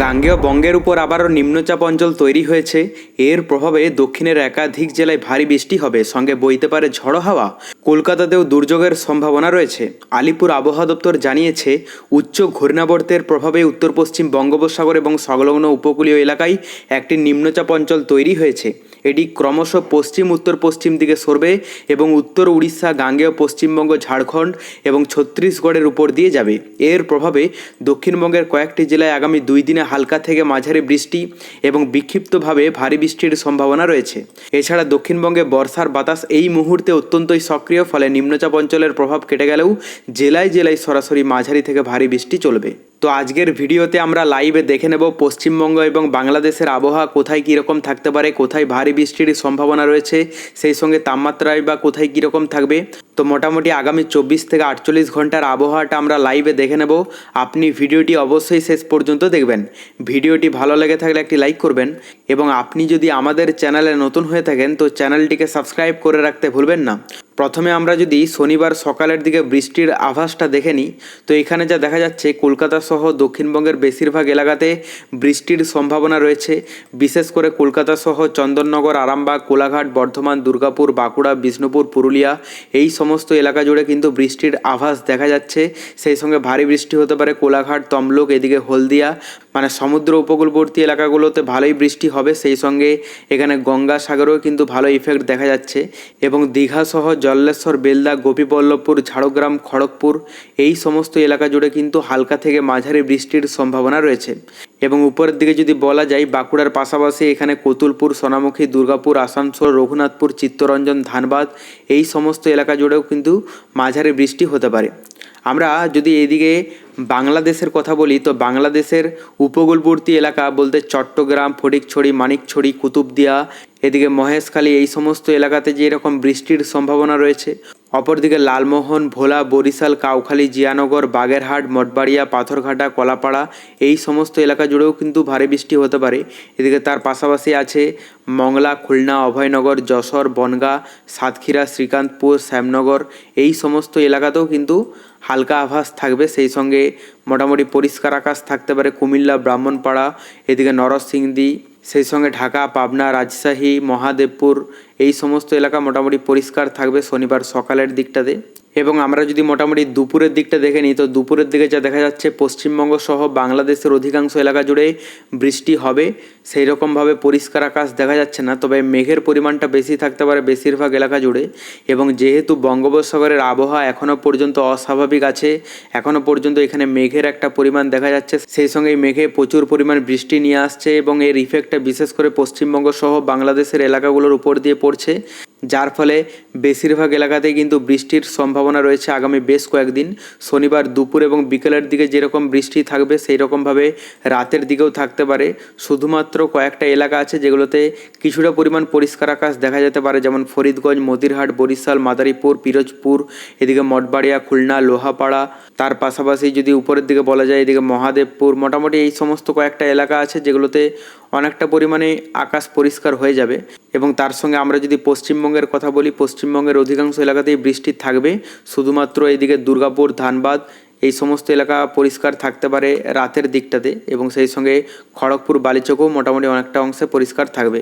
গাঙ্গেয় বঙ্গের উপর আবারও নিম্নচাপ অঞ্চল তৈরি হয়েছে। এর প্রভাবে দক্ষিণের একাধিক জেলায় ভারী বৃষ্টি হবে। সঙ্গে বইতে পারে ঝড়ো হাওয়া। কলকাতাতেও দুর্যোগের সম্ভাবনা রয়েছে। আলিপুর আবহাওয়া দপ্তর জানিয়েছে, উচ্চ ঘূর্ণাবর্তের প্রভাবে উত্তর পশ্চিম বঙ্গোপসাগর এবং সংলগ্ন উপকূলীয় এলাকায় একটি নিম্নচাপ অঞ্চল তৈরি হয়েছে। এটি ক্রমশ পশ্চিম উত্তর পশ্চিম দিকে সরবে এবং উত্তর উড়িষ্যা, গাঙ্গেয়, পশ্চিমবঙ্গ, ঝাড়খণ্ড এবং ছত্তিশগড়ের উপর দিয়ে যাবে। এর প্রভাবে দক্ষিণবঙ্গের কয়েকটি জেলায় আগামী দুই দিনে হালকা থেকে মাঝারি বৃষ্টি এবং বিক্ষিপ্তভাবে ভারী বৃষ্টির সম্ভাবনা রয়েছে। এছাড়া দক্ষিণবঙ্গে বর্ষার বাতাস এই মুহূর্তে অত্যন্তই সক্রিয়। ফলে নিম্নচাপ অঞ্চলের প্রভাব কেটে গেলেও জেলায় জেলায় সরাসরি মাঝারি থেকে ভারী বৃষ্টি চলবে। তো আজকের ভিডিওতে আমরা লাইভে দেখে নেব পশ্চিমবঙ্গ এবং বাংলাদেশের আবহাওয়া কোথায় কীরকম থাকতে পারে, কোথায় ভারী বৃষ্টির সম্ভাবনা রয়েছে, সেই সঙ্গে তাপমাত্রায় বা কোথায় কীরকম থাকবে। তো মোটামুটি আগামী চব্বিশ থেকে আটচল্লিশ ঘণ্টার আবহাওয়াটা আমরা লাইভে দেখে নেব। আপনি ভিডিওটি অবশ্যই শেষ পর্যন্ত দেখবেন। ভিডিওটি ভালো লেগে থাকলে একটি লাইক করবেন এবং আপনি যদি আমাদের চ্যানেলে নতুন হয়ে থাকেন, তো চ্যানেলটিকে সাবস্ক্রাইব করে রাখতে ভুলবেন না। প্রথমে আমরা যদি শনিবার সকালের দিকে বৃষ্টির আভাসটা দেখে নিই, তো এখানে যা দেখা যাচ্ছে, কলকাতা সহ দক্ষিণবঙ্গের বেশিরভাগ এলাকাতে বৃষ্টির সম্ভাবনা রয়েছে। বিশেষ করে কলকাতা সহ চন্দননগর, আরামবাগ, কোলাঘাট, বর্ধমান, দুর্গাপুর, বাঁকুড়া, বিষ্ণুপুর, পুরুলিয়া, এই সমস্ত এলাকা জুড়ে কিন্তু বৃষ্টির আভাস দেখা যাচ্ছে। সেই সঙ্গে ভারী বৃষ্টি হতে পারে কোলাঘাট, তমলুক, এদিকে হলদিয়া। মানে সমুদ্র উপকূলবর্তী এলাকাগুলোতে ভালোই বৃষ্টি হবে, সেই সঙ্গে এখানে গঙ্গাসাগরেও কিন্তু ভালো ইফেক্ট দেখা যাচ্ছে। এবং দীঘা সহ জল্লেশ্বর, বেলদা, গোপীবল্লভপুর, ঝাড়গ্রাম, খড়গপুর, এই সমস্ত এলাকা জুড়ে কিন্তু হালকা থেকে মাঝারি বৃষ্টির সম্ভাবনা রয়েছে। এবং উপরের দিকে যদি বলা যায়, বাঁকুড়ার পাশাপাশি এখানে কতুলপুর, সোনামুখী, দুর্গাপুর, আসানসোল, রঘুনাথপুর, চিত্তরঞ্জন, ধানবাদ, এই সমস্ত এলাকা জুড়েও কিন্তু মাঝারি বৃষ্টি হতে পারে। আমরা যদি এদিকে বাংলাদেশের কথা বলি, তো বাংলাদেশের উপকূলবর্তী এলাকা বলতে চট্টগ্রাম, ফটিকছড়ি, মানিকছড়ি, কুতুবদিয়া, এদিকে মহেশখালী, এই সমস্ত এলাকাতে যে এরকম বৃষ্টির সম্ভাবনা রয়েছে অপরদিকে লালমোহন, ভোলা, বরিশাল, কাউখালী, জিয়ানগর, বাগেরহাট, মঠবাড়িয়া, পাথরঘাটা, কলাপাড়া এই সমস্ত এলাকা জুড়েও কিন্তু ভারী বৃষ্টি হতে পারে। এদিকে তার পাশাপাশি আছে মংলা, খুলনা, অভয়নগর, যশোর, বনগাঁ, সাতক্ষীরা, শ্রীকান্তপুর, শ্যামনগর এই সমস্ত এলাকাতেও কিন্তু হালকা আভাস থাকবে। সেই সঙ্গে মোটামুটি পরিষ্কার আকাশ থাকতে পারে কুমিল্লা, ব্রাহ্মণপাড়া, এদিকে নরসিংদী, সেই সঙ্গে ঢাকা, পাবনা, রাজশাহী, মহাদেবপুর এই সমস্ত এলাকা মোটামুটি পরিষ্কার থাকবে শনিবার সকালের দিকটাতে। এবং আমরা যদি মোটামুটি দুপুরের দিকটা দেখে নিই, তো দুপুরের দিকে যা দেখা যাচ্ছে, পশ্চিমবঙ্গ সহ বাংলাদেশের অধিকাংশ এলাকা জুড়ে বৃষ্টি হবে। সেই রকমভাবে পরিষ্কার আকাশ দেখা যাচ্ছে না, তবে মেঘের পরিমাণটা বেশি থাকতে পারে বেশিরভাগ এলাকা জুড়ে। এবং যেহেতু বঙ্গোপসাগরের আবহাওয়া এখনও পর্যন্ত অস্বাভাবিক আছে এখনও পর্যন্ত এখানে মেঘের একটা পরিমাণ দেখা যাচ্ছে। সেই সঙ্গে মেঘে প্রচুর পরিমাণ বৃষ্টি নিয়ে আসছে এবং এর ইফেক্টটা বিশেষ করে পশ্চিমবঙ্গ সহ বাংলাদেশের এলাকাগুলোর উপর দিয়ে পড়ছে, যার ফলে বেশিরভাগ এলাকাতেই কিন্তু বৃষ্টির সম্ভাবনা রয়েছে আগামী বেশ কয়েকদিন। শনিবার দুপুর এবং বিকেলের দিকে যেরকম বৃষ্টি থাকবে সেই রকমভাবে রাতের দিকেও থাকতে পারে। শুধুমাত্র কয়েকটা এলাকা আছে যেগুলোতে কিছুটা পরিমাণ পরিষ্কার আকাশ দেখা যেতে পারে, যেমন ফরিদগঞ্জ, মতিরহাট, বরিশাল, মাদারীপুর, পিরোজপুর, এদিকে মঠবাড়িয়া, খুলনা, লোহাপাড়া। তার পাশাপাশি যদি উপরের দিকে বলা যায়, এদিকে মহাদেবপুর, মোটামুটি এই সমস্ত কয়েকটা এলাকা আছে যেগুলোতে অনেকটা পরিমাণে আকাশ পরিষ্কার হয়ে যাবে। এবং তার সঙ্গে আমরা যদি পশ্চিমবঙ্গের কথা বলি, পশ্চিমবঙ্গের অধিকাংশ এলাকাতেই বৃষ্টি থাকবে। শুধুমাত্র এদিকে দুর্গাপুর, ধানবাদ এই সমস্ত এলাকা পরিষ্কার থাকতে পারে রাতের দিকটাতে এবং সেই সঙ্গে খড়গপুর বালিচকও মোটামুটি অনেকটা অংশে পরিষ্কার থাকবে।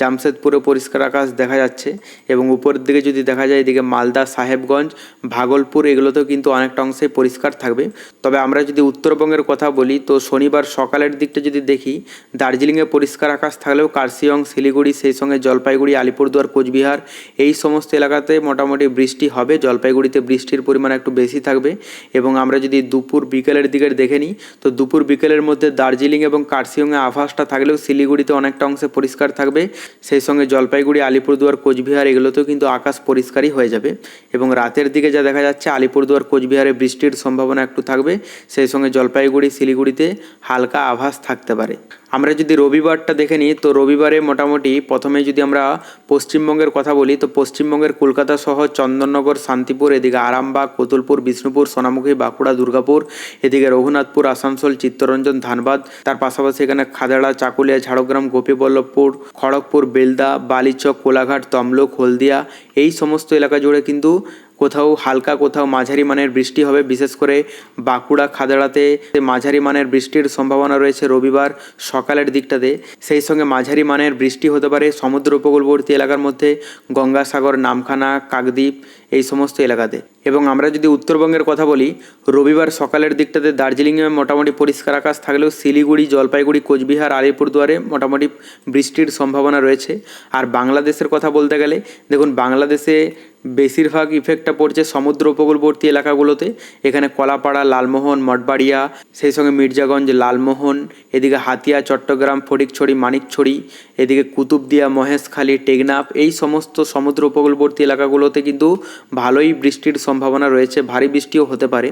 জামশেদপুরে পরিষ্কার আকাশ দেখা যাচ্ছে এবং উপরের দিকে যদি দেখা যায় এদিকে মালদা, সাহেবগঞ্জ, ভাগলপুর এগুলোতেও কিন্তু অনেকটা অংশে পরিষ্কার থাকবে। তবে আমরা যদি উত্তরবঙ্গের কথা বলি, তো শনিবার সকালের দিকটা যদি দেখি, দার্জিলিংয়ে পরিষ্কার আকাশ থাকলেও কার্শিয়ং শিলিগুড়ি, সেই সঙ্গে জলপাইগুড়ি, আলিপুরদুয়ার, কোচবিহার এই সমস্ত এলাকাতে মোটামুটি বৃষ্টি হবে। জলপাইগুড়িতে বৃষ্টির পরিমাণ একটু বেশি থাকবে এবং আমরা যদি দুপুর বিকেলের দিকে দেখে নিই, তো দুপুর বিকেলের মধ্যে দার্জিলিং এবং কার্শিয়ংয়ে আভাসটা থাকলেও শিলিগুড়িতে অনেকটা অংশে পরিষ্কার থাকবে। সেই সঙ্গে জলপাইগুড়ি, আলিপুরদুয়ার, কোচবিহার এগুলোতেও কিন্তু আকাশ পরিষ্কারই হয়ে যাবে। এবং রাতের দিকে যা দেখা যাচ্ছে, আলিপুরদুয়ার, কোচবিহারে বৃষ্টির সম্ভাবনা একটু থাকবে। সেই সঙ্গে জলপাইগুড়ি, শিলিগুড়িতে হালকা আভাস থাকতে পারে। আমরা যদি রবিবারটা দেখে নিই, তো রবিবারে মোটামুটি প্রথমে যদি আমরা পশ্চিমবঙ্গের কথা বলি, তো পশ্চিমবঙ্গের কলকাতা সহ চন্দননগর, শান্তিপুর, এদিকে আরামবাগ, কতুলপুর, বিষ্ণুপুর, সোনামুখী, বাঁকুড়া দুর্গাপুর, এদিকে রঘুনাথপুর, আসানসোল, চিত্তরঞ্জন, ধানবাদ, তার পাশাপাশি এখানে খাদাড়া, চাকুলিয়া, ঝাড়গ্রাম, গোপীবল্লভপুর, খড়গপুর, বেলদা, বালিচক, কোলাঘাট, তমলুক, হলদিয়া, এই সমস্ত এলাকা জুড়ে কিন্তু কোথাও হালকা, কোথাও মাঝারি মানের বৃষ্টি হবে। বিশেষ করে বাঁকুড়া, খাদড়াতে মাঝারি মানের বৃষ্টির সম্ভাবনা রয়েছে রবিবার সকালের দিকটাতে। সেই সঙ্গে মাঝারি মানের বৃষ্টি হতে পারে সমুদ্র উপকূলবর্তী এলাকার মধ্যে, গঙ্গাসাগর, নামখানা, কাকদ্বীপ, এই সমস্ত এলাকাতে। এবং আমরা যদি উত্তরবঙ্গের কথা বলি, রবিবার সকালের দিকটাতে দার্জিলিংয়ে মোটামুটি পরিষ্কার আকাশ থাকলেও শিলিগুড়ি, জলপাইগুড়ি, কোচবিহার, আলিপুরদুয়ারে মোটামুটি বৃষ্টির সম্ভাবনা রয়েছে। আর বাংলাদেশের কথা বলতে গেলে, দেখুন বাংলাদেশে বেশিরভাগ ইফেক্টটা পড়ছে সমুদ্র উপকূলবর্তী এলাকাগুলোতে। এখানে কলাপাড়া, লালমোহন, মঠবাড়িয়া, সেই সঙ্গে মির্জাগঞ্জ, লালমোহন, এদিকে হাতিয়া, চট্টগ্রাম, ফটিকছড়ি, মানিকছড়ি, এদিকে কুতুবদিয়া, মহেশখালী, টেকনাফ, এই সমস্ত সমুদ্র উপকূলবর্তী এলাকাগুলোতে কিন্তু ভালোই বৃষ্টির সম্ভাবনা রয়েছে। ভারী বৃষ্টিও হতে পারে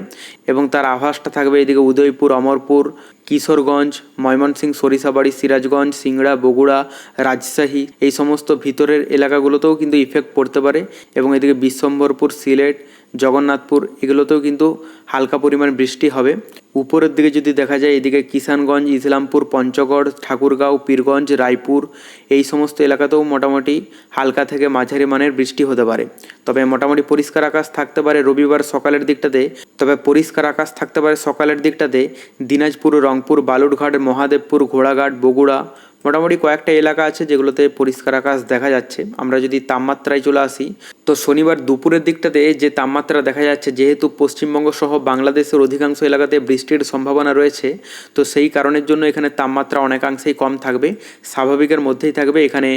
এবং তার আভাসটা থাকবে এদিকে উদয়পুর অমরপুর কিশোরগঞ্জ, ময়মনসিংহ, সরিষাবাড়ি, সিরাজগঞ্জ, সিংড়া, বগুড়া, রাজশাহী এই সমস্ত ভিতরের এলাকাগুলোতেও কিন্তু ইফেক্ট পড়তে পারে এবং এদিকে বিশ্বম্বরপুর, সিলেট, জগন্নাথপুর এগুলোতেও কিন্তু হালকা পরিমাণ বৃষ্টি হবে। উপরের দিকে যদি দেখা যায়, এদিকে কিষানগঞ্জ, ইসলামপুর, পঞ্চগড়, ঠাকুরগাঁও, পীরগঞ্জ, রায়পুর এই সমস্ত এলাকাতেও মোটামুটি হালকা থেকে মাঝারি মানের বৃষ্টি হতে পারে। তবে মোটামুটি পরিষ্কার আকাশ থাকতে পারে রবিবার সকালের দিকটাতে। তবে পরিষ্কার আকাশ থাকতে পারে সকালের দিকটাতে। দিনাজপুর রংপুর, বালুরঘাট, মহাদেবপুর, ঘোড়াঘাট, বগুড়া মোটামুটি কয়েকটা এলাকা আছে যেগুলোতে পরিষ্কার আকাশ দেখা যাচ্ছে। আমরা যদি তাপমাত্রায় চলে আসি, তো শনিবার দুপুরের দিকটাতে যে তাপমাত্রা দেখা যাচ্ছে, যেহেতু পশ্চিমবঙ্গ সহ বাংলাদেশের অধিকাংশ এলাকাতে বৃষ্টির সম্ভাবনা রয়েছে, তো সেই কারণের জন্য এখানে তাপমাত্রা অনেকাংশেই কম থাকবে। স্বাভাবিকের মধ্যেই থাকবে এখানে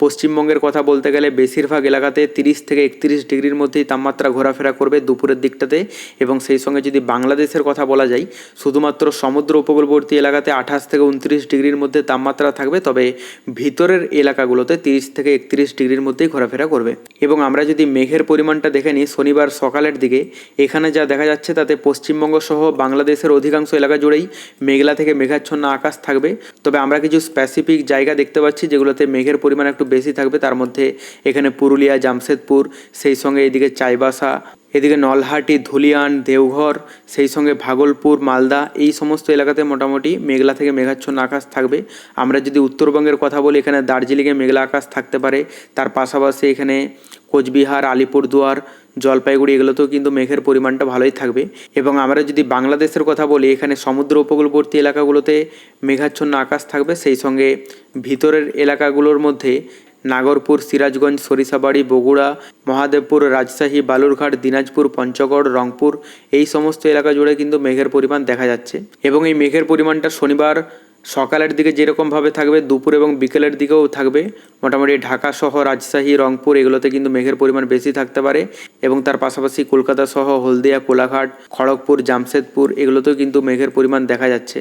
পশ্চিমবঙ্গের কথা বলতে গেলে বেশিরভাগ এলাকাতে তিরিশ থেকে একত্রিশ ডিগ্রির মধ্যেই তাপমাত্রা ঘোরাফেরা করবে দুপুরের দিকটাতে এবং সেই সঙ্গে যদি বাংলাদেশের কথা বলা যায়, শুধুমাত্র সমুদ্র উপকূলবর্তী এলাকাতে আঠাশ থেকে উনত্রিশ ডিগ্রির মধ্যে তাপমাত্রা থাকবে, তবে ভিতরের এলাকাগুলোতে তিরিশ থেকে একত্রিশ ডিগ্রির মধ্যেই ঘোরাফেরা করবে। এবং আমরা যদি মেঘের পরিমাণটা দেখে নিই, শনিবার সকালের দিকে, এখানে যা দেখা যাচ্ছে তাতে পশ্চিমবঙ্গ সহ বাংলাদেশের অধিকাংশ এলাকা জুড়েই মেঘলা থেকে মেঘাচ্ছন্ন আকাশ থাকবে। তবে আমরা কিছু স্পেসিফিক জায়গা দেখতে পাচ্ছি যেগুলোতে মেঘের পরিমাণ একটু বেশি থাকবে, তার মধ্যে এখানে পুরুলিয়া, জামশেদপুর, সেই সঙ্গে এদিকে চাইবাসা, এদিকে নলহাটি, ধুলিয়ান, দেওঘর, সেই সঙ্গে ভাগলপুর, মালদা, এই সমস্ত এলাকাতে মোটামুটি মেঘলা থেকে মেঘাচ্ছন্ন আকাশ থাকবে। আমরা যদি উত্তরবঙ্গের কথা বলি, এখানে দার্জিলিংয়ে মেঘলা আকাশ থাকতে পারে। তার পাশাপাশি এখানে কোচবিহার, আলিপুরদুয়ার জলপাইগুড়ি এগুলোতেও কিন্তু মেঘের পরিমাণটা ভালোই থাকবে। এবং আমরা যদি বাংলাদেশের কথা বলি, এখানে সমুদ্র উপকূলবর্তী এলাকাগুলোতে মেঘাচ্ছন্ন আকাশ থাকবে। সেই সঙ্গে ভিতরের এলাকাগুলোর মধ্যে নাগরপুর, সিরাজগঞ্জ, সরিষাবাড়ি, বগুড়া, মহাদেবপুর, রাজশাহী, বালুরঘাট, দিনাজপুর, পঞ্চগড়, রংপুর, এই সমস্ত এলাকা জুড়ে কিন্তু মেঘের পরিমাণ দেখা যাচ্ছে। এবং এই মেঘের পরিমাণটা শনিবার সকালের দিকে যেরকমভাবে থাকবে, দুপুর এবং বিকেলের দিকেও থাকবে। মোটামুটি ঢাকা সহ রাজশাহী, রংপুর এগুলোতে কিন্তু মেঘের পরিমাণ বেশি থাকতে পারে এবং তার পাশাপাশি কলকাতা সহ হলদিয়া, কোলাঘাট, খড়গপুর, জামশেদপুর এগুলোতেও কিন্তু মেঘের পরিমাণ দেখা যাচ্ছে।